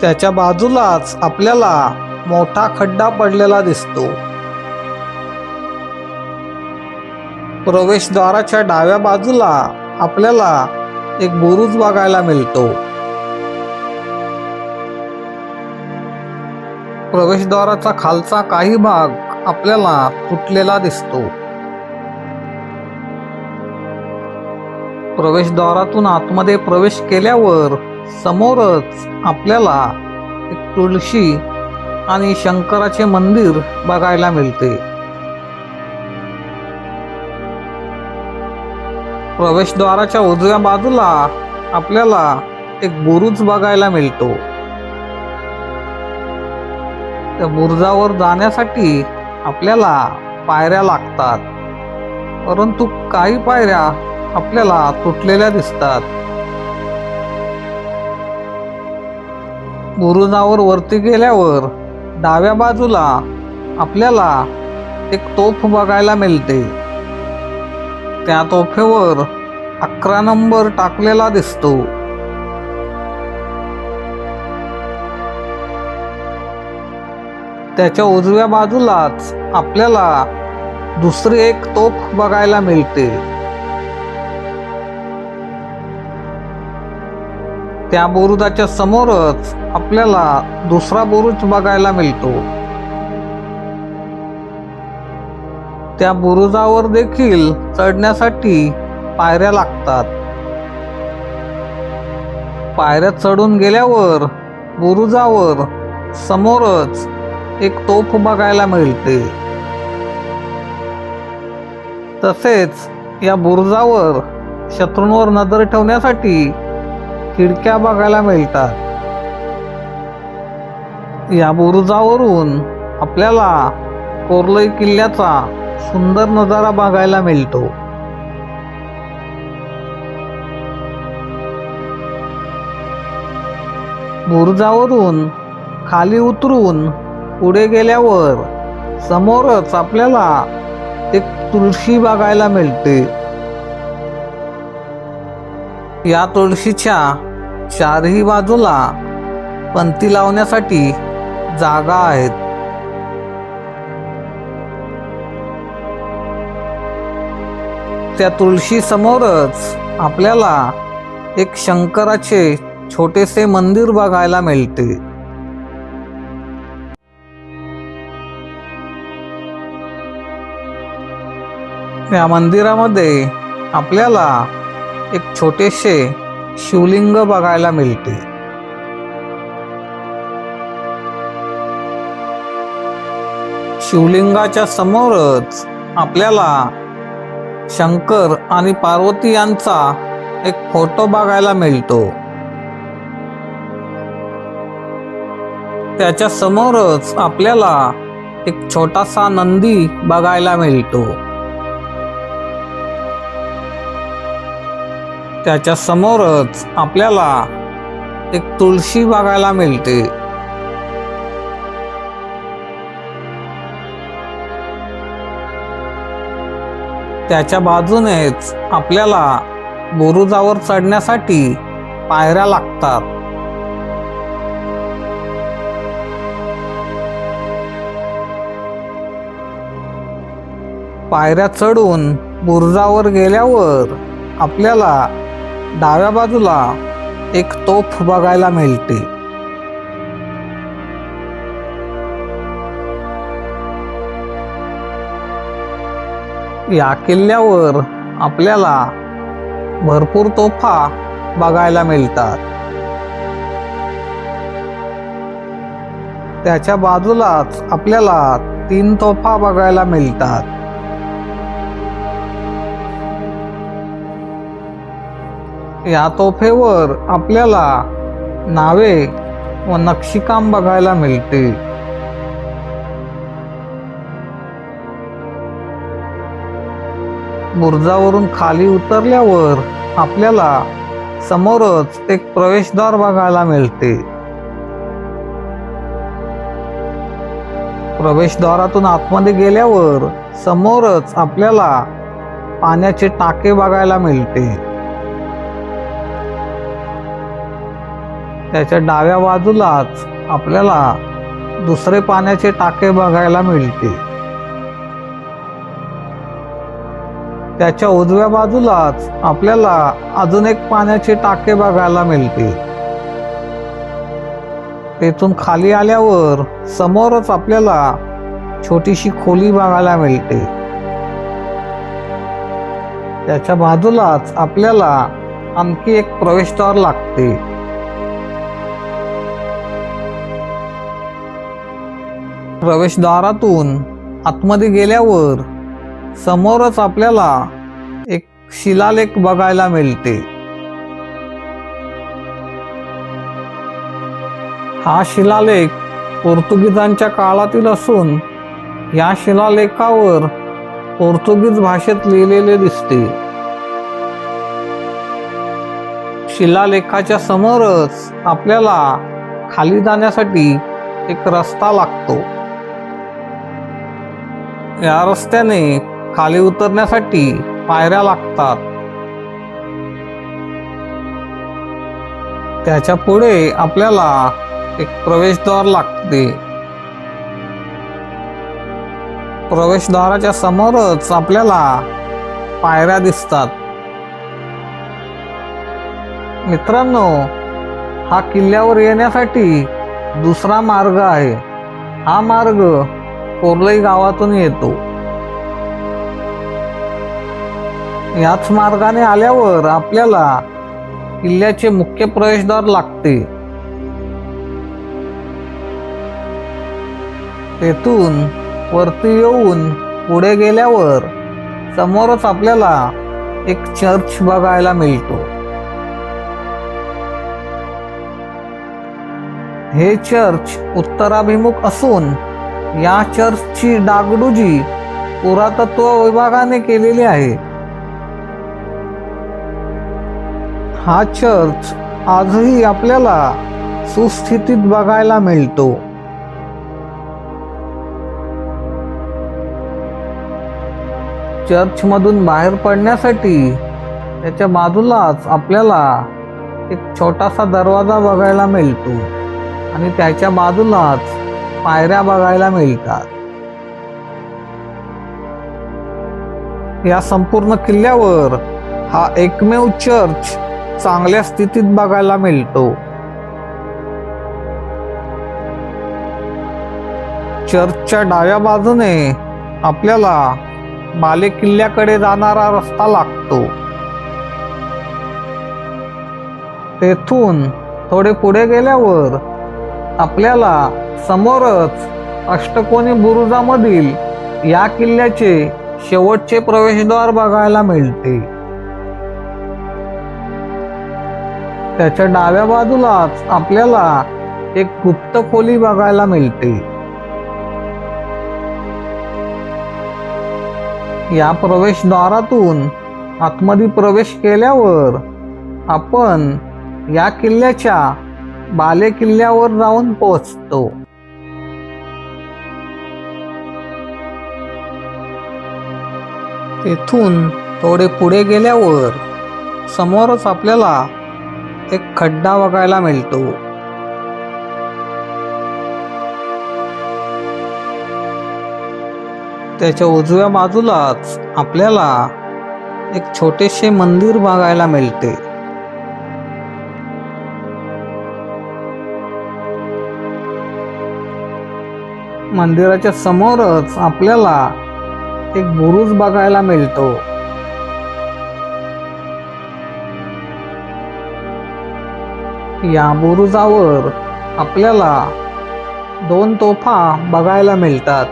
त्याच्या बाजूलाच आपल्याला मोठा खड्डा पडलेला दिसतो. प्रवेशद्वाराच्या डाव्या बाजूला आपल्याला एक बुरुज बघायला मिळतो. प्रवेशद्वाराचा खालचा काही भाग आपल्याला तुटलेला दिसतो. प्रवेशद्वारातून आतमध्ये प्रवेश केल्यावर समोरच आपल्याला एक तुळशी आणि शंकराचे मंदिर बघायला मिळते. प्रवेशद्वाराच्या उजव्या बाजूला आपल्याला एक बुरुज बघायला मिळतो. त्या बुरुजावर जाण्यासाठी आपल्याला पायऱ्या लागतात. परंतु काही पायऱ्या आपल्याला तुटलेल्या दिसतात. बुरुजावर वरती गेल्यावर डाव्या बाजूला आपल्याला एक तोफ बघायला मिळते. त्या तोफेवर अकरा नंबर टाकलेला दिसतो. त्याच्या उजव्या बाजूलाच आपल्याला दुसरी एक तोफ बघायला मिळते. त्या बुरुजाच्या समोरच आपल्याला दुसरा बुरुज बघायला मिळतो. त्या बुरुजावर देखील चढण्यासाठी पायऱ्या लागतात. पायऱ्या चढून गेल्यावर बुरुजावर समोरच एक तोफ बघायला मिळते. तसेच या बुरुजावर शत्रूंवर नजर ठेवण्यासाठी खिडक्या बघायला मिळतात. या बुरुजावरून आपल्याला कोरलई किल्ल्याचा सुंदर नजारा बघायला मिळतो. बुरुजावरून खाली उतरून पुढे गेल्यावर समोरच आपल्याला एक तुळशी बघायला मिळते. या तुळशीच्या चारही बाजूला पंती लावण्यासाठी जागा आहेत. त्या तुळशी समोरच आपल्याला एक शंकराचे छोटेसे मंदिर बघायला मिळते. या मंदिरामध्ये आपल्याला एक छोटेसे शिवलिंग बघायला मिळते. शिवलिंगाच्या समोरच आपल्याला शंकर आणि पार्वती यांचा एक फोटो बघायला मिळतो. त्याच्या समोरच आपल्याला एक छोटासा नंदी बघायला मिळतो. त्याच्या समोरच आपल्याला एक तुळशी बघायला मिळते. त्याच्या बाजूनेच आपल्याला बुरुजावर चढण्यासाठी पायऱ्या लागतात. पायऱ्या चढून बुरुजावर गेल्यावर आपल्याला डाव्या बाजूला एक तोफ बघायला मिळते. या किल्ल्यावर आपल्याला भरपूर तोफा बघायला मिळतात. त्याच्या बाजूलाच आपल्याला तीन तोफा बघायला मिळतात. या तोफेवर आपल्याला नावे व नक्षीकाम बघायला मिळते बुर्जावरून खाली उतरल्यावर आपल्याला समोरच एक प्रवेशद्वार बघायला मिळते. प्रवेशद्वारातून आतमध्ये गेल्यावर समोरच आपल्याला पाण्याचे टाके बघायला मिळते. त्याच्या डाव्या बाजूलाच आपल्याला दुसरे पाण्याचे टाके बघायला मिळतील. त्याच्या उजव्या बाजूलाच आपल्याला अजून एक पाण्याचे टाके बघायला मिळतील. तेथून खाली आल्यावर समोरच आपल्याला छोटीशी खोली बघायला मिळते. त्याच्या बाजूलाच आपल्याला आणखी एक प्रवेशद्वार लागते. प्रवेशद्वारातून आतमध्ये गेल्यावर समोरच आपल्याला एक शिलालेख बघायला मिळते. हा शिलालेख पोर्तुगीजांच्या काळातील असून या शिलालेखावर पोर्तुगीज भाषेत लिहिलेले दिसते. शिलालेखाच्या समोरच आपल्याला खाली जाण्यासाठी एक रस्ता लागतो. या रस्त्याने खाली उतरण्यासाठी पायऱ्या लागतात. त्याच्या पुढे आपल्याला एक प्रवेशद्वार लागते. प्रवेशद्वाराच्या समोरच आपल्याला पायऱ्या दिसतात. मित्रांनो हा किल्ल्यावर येण्यासाठी दुसरा मार्ग आहे. हा मार्ग कोरलई गावातून येतो. याच मार्गाने आल्यावर आपल्याला किल्ल्याचे मुख्य प्रवेशद्वार लागते. तेथून वरती येऊन पुढे गेल्यावर समोरच आपल्याला एक चर्च बघायला मिळतो. हे चर्च उत्तराभिमुख असून या चर्चची डागडुजी पुरातत्व विभागाने केलेली आहे. हा चर्च आजही आपल्याला सुस्थितीत बघायला मिळतो. चर्चमधून बाहेर पडण्यासाठी त्याच्या बाजूलाच आपल्याला एक छोटासा दरवाजा बघायला मिळतो आणि त्याच्या बाजूलाच पायऱ्या बघायला मिळतात या संपूर्ण किल्ल्यावर हा एकमेव चर्च चांगल्या स्थितीत बघायला मिळतो. चर्चच्या डाव्या बाजूने आपल्याला बाले किल्ल्याकडे जाणारा रस्ता लागतो. तेथून थोडे पुढे गेल्यावर आपल्याला समोरच अष्टकोनी बुरुजामधील या किल्ल्याचे शेवटचे प्रवेशद्वार बघायला मिळते. त्याच्या डाव्या बाजूलाच आपल्याला एक गुप्त खोली बघायला मिळते. या प्रवेशद्वारातून आतमध्ये प्रवेश केल्यावर आपण या किल्ल्याच्या बाले किल्ल्यावर जाऊन पोहोचतो. तेथून थोडे पुढे गेल्यावर समोरच आपल्याला एक खड्डा बघायला मिळतो. त्याच्या उजव्या बाजूलाच आपल्याला एक छोटेसे मंदिर बघायला मिळते. मंदिराच्या समोरच आपल्याला एक बुरुज बघायला मिळतो. या बुरुजावर आपल्याला दोन तोफा बघायला मिळतात.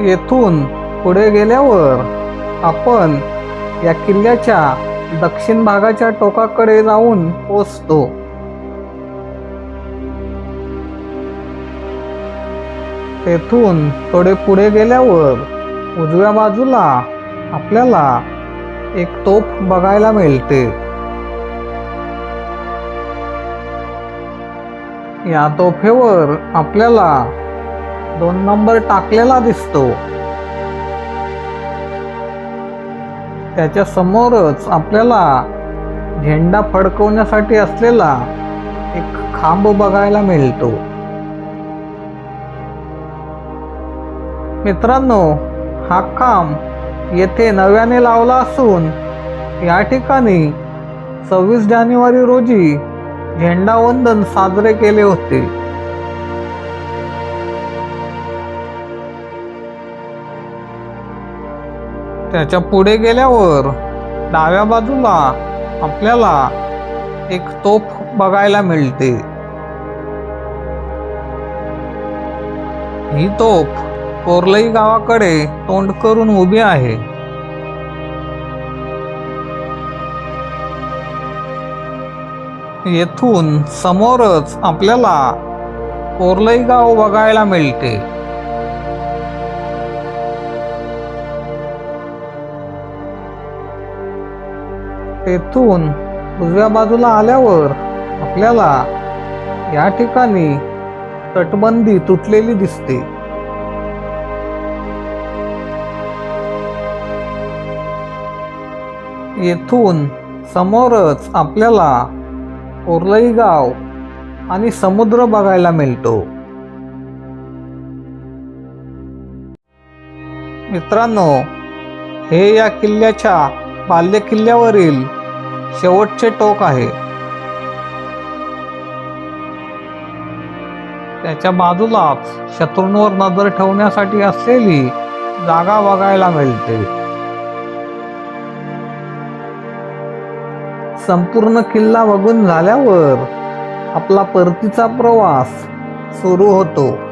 येथून पुढे गेल्यावर आपण या किल्ल्याच्या दक्षिण भागाच्या टोकाकडे जाऊन पोचतो. तेथून थोडे पुढे गेल्यावर उजव्या बाजूला आपल्याला एक तोफ बघायला मिळते. या तोफेवर आपल्याला दोन नंबर टाकलेला दिसतो. त्याच्या समोरच आपल्याला झेंडा फडकवण्यासाठी असलेला एक खांब बघायला मिळतो. मित्रांनो हा खांब येथे नव्याने लावला असून या ठिकाणी सव्वीस जानेवारी रोजी झेंडावंदन साजरे केले होते. त्याच्या पुढे गेल्यावर डाव्या बाजूला आपल्याला एक तोफ बघायला मिळते. ही तोफ कोरलई गावाकडे तोंड करून उभी आहे. येथून समोरच आपल्याला कोरलई गाव बघायला मिळते. तेथून उजव्या बाजूला आल्यावर आपल्याला या ठिकाणी तटबंदी तुटलेली दिसते. येथून समोरच आपल्याला कोरलई गाव आणि समुद्र बघायला मिळतो. मित्रांनो हे या किल्ल्याच्या बाल्य किल्ल्यावरील शेवटचे टोक आहे. त्याच्या बाजूलाच शत्रूंवर नजर ठेवण्यासाठी असलेली जागा बघायला मिळते. संपूर्ण किल्ला बघून झाल्यावर आपला परतीचा प्रवास सुरू होतो.